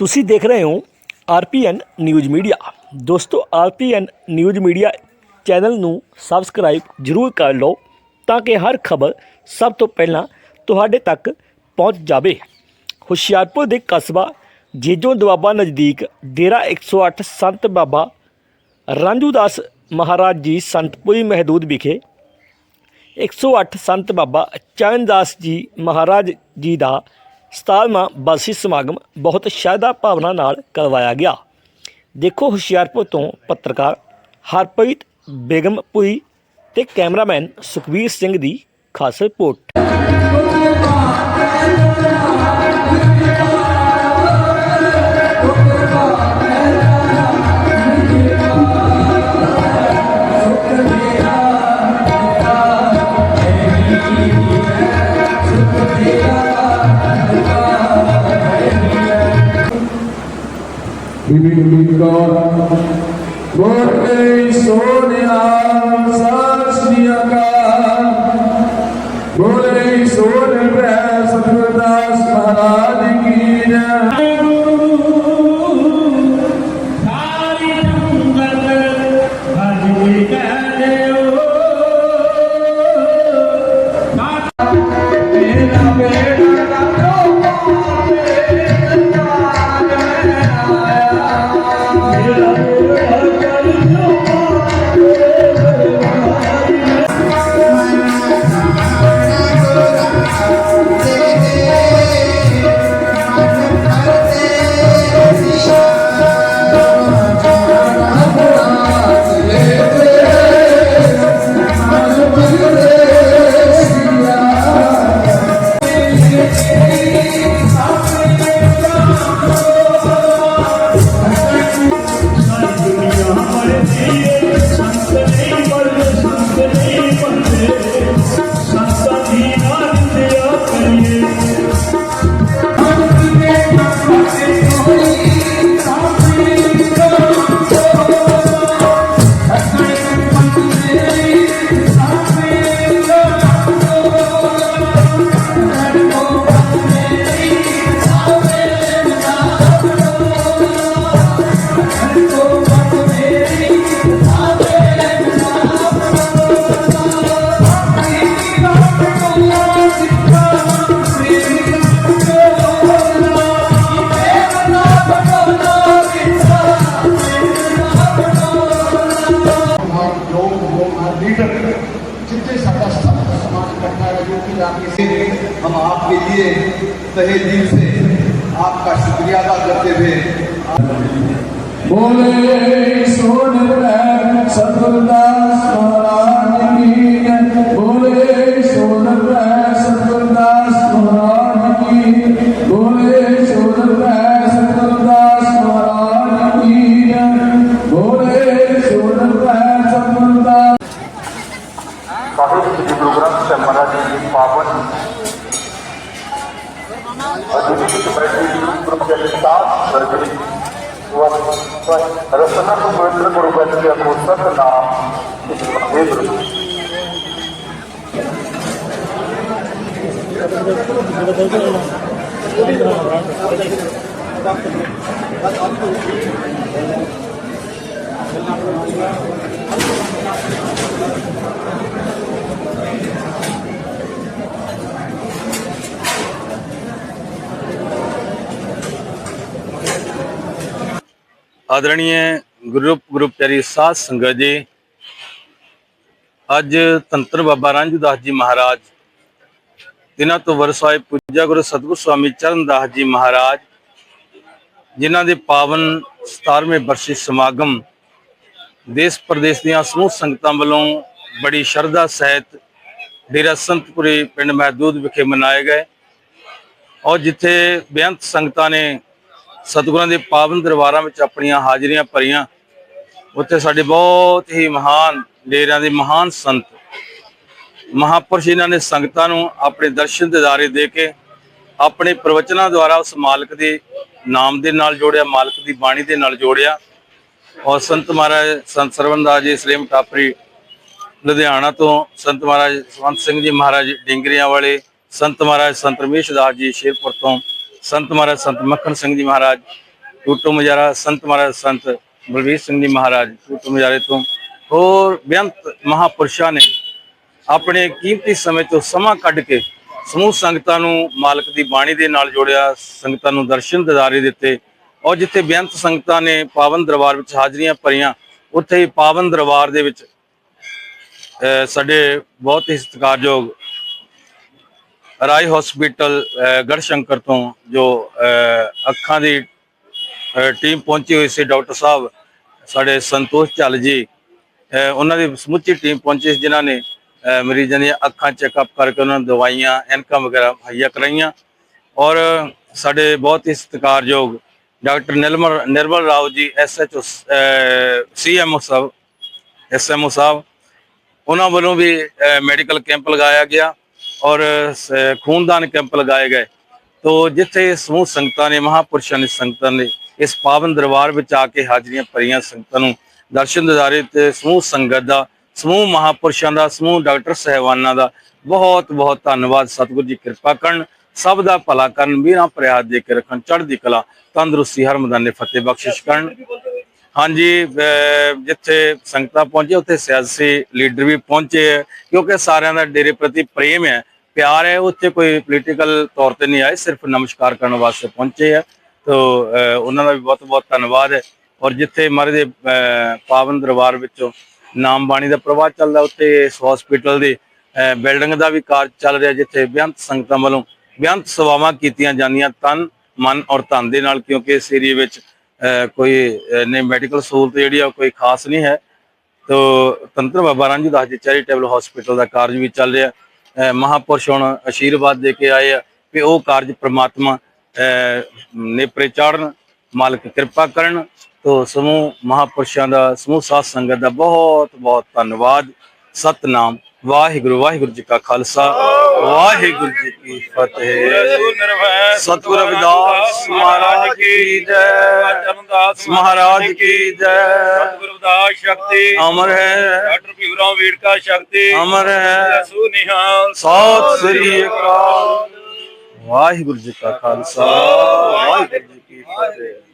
ਤੁਸੀਂ ਦੇਖ ਰਹੇ ਹੋ ਆਰਪੀਐਨ ਨਿਊਜ਼ ਮੀਡੀਆ। ਦੋਸਤੋ, ਆਰਪੀਐਨ ਨਿਊਜ਼ ਮੀਡੀਆ ਚੈਨਲ ਨੂੰ ਸਬਸਕ੍ਰਾਈਬ ਜ਼ਰੂਰ ਕਰ ਲਓ ਤਾਂ ਕਿ ਹਰ ਖਬਰ ਸਭ ਤੋਂ ਪਹਿਲਾਂ ਤੁਹਾਡੇ ਤੱਕ ਪਹੁੰਚ ਜਾਵੇ। ਹੁਸ਼ਿਆਰਪੁਰ ਦੇ ਕਸਬਾ ਜੇਜੋਂ ਦੁਆਬਾ ਨਜ਼ਦੀਕ ਡੇਰਾ 108 ਸੰਤ ਬਾਬਾ ਰਾਂਝੂ ਦਾਸ ਮਹਾਰਾਜ ਜੀ ਸੰਤਪੁਰੀ ਮਹਦੂਦ ਵਿਖੇ 108 ਸੰਤ ਬਾਬਾ ਚਰਨਦਾਸ ਜੀ ਮਹਾਰਾਜ ਜੀ ਦਾ 17ਵਾਂ ਬਰਸੀ ਸਮਾਗਮ ਬਹੁਤ ਸ਼ਰਧਾ ਭਾਵਨਾ ਨਾਲ ਕਰਵਾਇਆ ਗਿਆ। ਦੇਖੋ ਹੁਸ਼ਿਆਰਪੁਰ ਤੋਂ ਪੱਤਰਕਾਰ ਹਰਪ੍ਰੀਤ ਬੇਗਮਪੁਰੀ ਤੇ ਕੈਮਰਾਮੈਨ ਸੁਖਵੀਰ ਸਿੰਘ ਦੀ ਖਾਸ ਰਿਪੋਰਟ। ਬੀਬੀ ਬੀਬੀ ਕੌਰ ਬੋਲੇ ਸੋਨਿਆ ਸਤਿ ਸ੍ਰੀ ਅਕਾਲ ਬੋਲੇ ਸੋਨੇ ਪੈ ਸਤਿਗੁਰਦਾਸ ਮਹਾਰਾਜ ਕੀ ਜੈ ਸਾਰੀ हम आपके लिए तहे दिल से आपका शुक्रिया अदा करते हुए बोले सोन सतुलदास महाराज बोले सोन सतुलदास महाराज की बोले बोले सोन सतुलदास साहित्य प्रोग्राम ਦੀ ਗੁਰੂ ਕੇ ਸਾਥ ਸਰਗਰੀ ਰਸਨਾ ਤੋਂ ਪਵਿੱਤਰ ਗੁਰੂ ਗ੍ਰੰਥ ਗੁਰੂਪ ਅਮੋਸਤ ਗਰੁੱਪ ਪਿਆਰੀ ਸਾਧ ਸੰਗਤ ਜੀ, ਅੱਜ ਤੰਤਰ ਬਾਬਾ ਰਾਂਝੂਦਾਸ ਜੀ ਮਹਾਰਾਜ ਦਿਨਾਂ ਤੋਂ ਵਰਸਾਏ ਪੂਜਾ ਗੁਰੂ ਸਤਿਗੁਰ ਸਵਾਮੀ ਚਰਨਦਾਸ ਜੀ ਮਹਾਰਾਜ, ਜਿਨ੍ਹਾਂ ਦੇ ਪਾਵਨ 17ਵੇਂ ਬਰਸੀ ਸਮਾਗਮ ਦੇਸ਼ ਪ੍ਰਦੇਸ਼ ਦੀਆਂ ਸਮੂਹ ਸੰਗਤਾਂ ਵੱਲੋਂ ਬੜੀ ਸ਼ਰਧਾ ਸਹਿਤ ਡੇਰਾ ਸੰਤਪੁਰੀ ਪਿੰਡ ਮਹਿਦੂਦ ਵਿਖੇ ਮਨਾਏ ਗਏ ਔਰ ਜਿੱਥੇ ਬੇਅੰਤ ਸੰਗਤਾਂ ਨੇ ਸਤਿਗੁਰਾਂ ਦੇ ਪਾਵਨ ਦਰਬਾਰਾਂ ਵਿੱਚ ਆਪਣੀਆਂ ਹਾਜ਼ਰੀਆਂ ਭਰੀਆਂ। ਉੱਥੇ ਸਾਡੇ ਬਹੁਤ ਹੀ ਮਹਾਨ ਡੇਰਿਆਂ ਦੇ ਮਹਾਨ ਸੰਤ, ਮਹਾਪੁਰਸ਼ ਇਹਨਾਂ ਨੇ ਸੰਗਤਾਂ ਨੂੰ ਆਪਣੇ ਦਰਸ਼ਨ ਦਿਦਾਰੇ ਦੇ ਕੇ ਆਪਣੇ ਪ੍ਰਵਚਨਾਂ ਦੁਆਰਾ ਉਸ ਮਾਲਕ ਦੇ ਨਾਮ ਦੇ ਨਾਲ ਜੋੜਿਆ, ਮਾਲਕ ਦੀ ਬਾਣੀ ਦੇ ਨਾਲ ਜੋੜਿਆ। ਔਰ ਸੰਤ ਮਹਾਰਾਜ, ਸੰਤ ਸਰਵਨਦਾਸ ਜੀ ਸਲੇਮ ਟਾਪਰੀ ਲੁਧਿਆਣਾ ਤੋਂ ਸੰਤ ਮਹਾਰਾਜ ਸਵੰਤ ਸਿੰਘ ਜੀ ਮਹਾਰਾਜ, ਡਿੰਗਰੀਆਂ ਵਾਲੇ ਸੰਤ ਮਹਾਰਾਜ, ਸੰਤ ਰਮੇਸ਼ ਦਾਸ ਜੀ, ਸ਼ੇਰਪੁਰ ਤੋਂ ਸੰਤ ਮਹਾਰਾਜ ਸੰਤ ਮੱਖਣ ਸਿੰਘ ਜੀ ਮਹਾਰਾਜ, ਟੂਟੂ ਮਜਾਰਾ ਸੰਤ ਮਹਾਰਾਜ ਸੰਤ ਬਲਵੀਰ ਸਿੰਘ ਜੀ ਮਹਾਰਾਜ, ਟੂਟੂ ਮਜਾਰੇ ਤੋਂ ਹੋਰ ਬੇਅੰਤ ਮਹਾਪੁਰਸ਼ਾਂ ਨੇ ਆਪਣੇ ਕੀਮਤੀ ਸਮੇਂ ਤੋਂ ਸਮਾਂ ਕੱਢ ਕੇ ਸਮੂਹ ਸੰਗਤਾਂ ਨੂੰ ਮਾਲਕ ਦੀ ਬਾਣੀ ਦੇ ਨਾਲ ਜੋੜਿਆ, ਸੰਗਤਾਂ ਨੂੰ ਦਰਸ਼ਨ ਦਿਦਾਰੇ ਦਿੱਤੇ ਔਰ ਜਿੱਥੇ ਬੇਅੰਤ ਸੰਗਤਾਂ ਨੇ ਪਾਵਨ ਦਰਬਾਰ ਵਿੱਚ ਹਾਜ਼ਰੀਆਂ ਭਰੀਆਂ, ਉੱਥੇ ਹੀ ਪਾਵਨ ਦਰਬਾਰ ਦੇ ਵਿੱਚ ਸਾਡੇ ਬਹੁਤ ਹੀ ਸਤਿਕਾਰਯੋਗ ਰਾਏ ਹਸਪੀਟਲ ਗੜਸ਼ੰਕਰ ਤੋਂ ਜੋ ਅੱਖਾਂ ਦੀ ਟੀਮ ਪਹੁੰਚੀ ਹੋਈ ਸੀ ਡਾਕਟਰ ਸਾਹਿਬ, ਸਾਡੇ ਸੰਤੋਸ਼ ਚੱਲ ਜੀ ਉਹਨਾਂ ਦੀ ਸਮੁੱਚੀ ਟੀਮ ਪਹੁੰਚੀ ਸੀ ਜਿਨ੍ਹਾਂ ਨੇ ਮਰੀਜ਼ਾਂ ਦੀਆਂ ਅੱਖਾਂ ਚੈੱਕਅਪ ਕਰਕੇ ਉਹਨਾਂ ਨੂੰ ਦਵਾਈਆਂ ਐਨਕਾਂ ਵਗੈਰਾ ਮੁਹੱਈਆ ਕਰਾਈਆਂ। ਔਰ ਸਾਡੇ ਬਹੁਤ ਹੀ ਸਤਿਕਾਰਯੋਗ doctor Nirmal Nirmal Rao ji SHO CMO sahib SMO sahib, ਉਹਨਾਂ ਵੱਲੋਂ ਵੀ ਮੈਡੀਕਲ ਕੈਂਪ ਲਗਾਇਆ ਗਿਆ। ਔਰ ਸ- ਖੂਨਦਾਨ ਕੈਂਪ ਲਗਾਏ ਗਏ। ਤੋ ਜਿੱਥੇ ਸਮੂਹ ਸੰਗਤਾਂ ਨੇ, ਮਹਾਪੁਰਸ਼ਾਂ ਨੇ, ਸੰਗਤਾਂ ਨੇ ਇਸ ਪਾਵਨ ਦਰਬਾਰ ਵਿੱਚ ਆ ਕੇ ਹਾਜ਼ਰੀਆਂ ਭਰੀਆਂ ਸੰਗਤਾਂ ਨੂੰ ਦਰਸ਼ਨ ਦਿਦਾਰੇ ਤੇ ਸਮੂਹ ਸੰਗਤ ਦਾ, ਸਮੂਹ ਮਹਾਪੁਰਸ਼ਾਂ ਦਾ, ਸਮੂਹ ਡਾਕਟਰ ਸਹਿਬਾਨਾਂ ਦਾ ਬਹੁਤ ਬਹੁਤ ਧੰਨਵਾਦ। ਸਤਿਗੁਰੂ ਜੀ ਕਿਰਪਾ ਕਰਨ, ਸਭ ਦਾ ਭਲਾ ਕਰਨ ਵੀਰਾਂ ਪ੍ਰਿਆਦ ਦੇ ਕੇ ਰੱਖਣ, ਚੜ੍ਹਦੀ ਕਲਾ, ਤੰਦਰੁਸਤੀ ਹਰ ਮੈਦਾਨੇ ਫਤਿਹ ਬਖਸ਼ਿਸ਼ ਕਰਨ। ਹਾਂਜੀ ਜਿੱਥੇ ਸੰਗਤਾਂ ਪਹੁੰਚੇ ਉੱਥੇ ਸਿਆਸੀ ਲੀਡਰ ਵੀ ਪਹੁੰਚੇ ਹੈ ਕਿਉਂਕਿ ਸਾਰਿਆਂ ਦਾ ਡੇਰੇ ਪ੍ਰਤੀ ਪ੍ਰੇਮ ਹੈ ਪਿਆਰ ਹੈ ਉੱਥੇ ਕੋਈ ਪੋਲੀਟੀਕਲ ਤੌਰ ਤੇ ਨਹੀਂ ਆਏ, ਸਿਰਫ ਨਮਸਕਾਰ ਕਰਨ ਵਾਸਤੇ ਪਹੁੰਚੇ ਹੈ ਤੋ ਉਹਨਾਂ ਦਾ ਵੀ ਬਹੁਤ ਬਹੁਤ ਧੰਨਵਾਦ ਹੈ। ਔਰ ਜਿੱਥੇ ਮਹਾਰਾਜ ਦੇ ਪਾਵਨ ਦਰਬਾਰ ਵਿੱਚੋਂ ਨਾਮ ਬਾਣੀ ਦਾ ਪ੍ਰਵਾਹ ਚੱਲਦਾ, ਉੱਥੇ ਇਸ ਹਸਪੀਟਲ ਦੇ ਬਿਲਡਿੰਗ ਦਾ ਵੀ ਕਾਰਜ ਚੱਲ ਰਿਹਾ, ਜਿੱਥੇ ਬੇਅੰਤ ਸੰਗਤਾਂ ਵੱਲੋਂ ਬੇਅੰਤ ਸੇਵਾਵਾਂ ਕੀਤੀਆਂ ਜਾਂਦੀਆਂ, ਤਨ, ਮਨ ਔਰ ਧਨ ਦੇ ਨਾਲ, ਕਿਉਂਕਿ ਇਸ ਏਰੀਏ ਵਿੱਚ ਕੋਈ, ਅਹ ਨੇ ਮੈਡੀਕਲ ਸਹੂਲਤ ਜਿਹੜੀ ਆ ਉਹ ਕੋਈ ਖਾਸ ਨਹੀਂ ਹੈ। ਤੋ ਤੰਤਰ ਬਾਬਾ ਰਾਂਝੂ ਦਾਸ ਜੀ ਚੈਰੀਟੇਬਲ ਹਸਪੀਟਲ ਦਾ ਕਾਰਜ ਵੀ ਚੱਲ ਰਿਹਾ। ਅਹ, ਮਹਾਪੁਰਸ਼ ਹੁਣ ਆਸ਼ੀਰਵਾਦ ਦੇ ਕੇ ਆਏ ਆ ਕਿ ਉਹ ਕਾਰਜ ਪ੍ਰਮਾਤਮਾ ਨੇਪਰੇ ਚਾੜਨ ਮਾਲਕ ਕਿਰਪਾ ਕਰਨ। ਤੋ ਸਮੂਹ ਮਹਾਪੁਰਸ਼ਾਂ ਦਾ, ਸਮੂਹ ਸਾਧ ਸੰਗਤ ਦਾ ਬਹੁਤ ਬਹੁਤ ਧੰਨਵਾਦ। ਸਤਨਾਮ। ਵਾਹਿਗੁਰੂ ਵਾਹਿਗੁਰੂ ਜੀ ਕਾ ਖਾਲਸਾ ਵਾਹਿਗੁਰੂ ਜੀ ਕੀ ਫਤਿਹ। ਸਤਿਗੁਰੂ ਰਵਿਦਾਸ ਮਹਾਰਾਜ ਕੀ ਜੈ। ਚਰਨਦਾਸ ਮਹਾਰਾਜ ਕੀ ਜੈ। ਗੁਰਦਾਸ ਸ਼ਕਤੀ। ਅਮਰ ਹੈ। ਡਾਕਟਰ ਭੀਮਰਾਓ ਵੀਰਕਾ ਸ਼ਕਤੀ। ਅਮਰ ਹੈ। ਸੂ ਨਿਹਾਲ। ਸਤਿ ਸ੍ਰੀ ਅਕਾਲ। ਵਾਹਿਗੁਰੂ ਜੀ ਕਾ ਖਾਲਸਾ ਵਾਹਿਗੁਰੂ ਜੀ ਕੀ ਫਤਿਹ।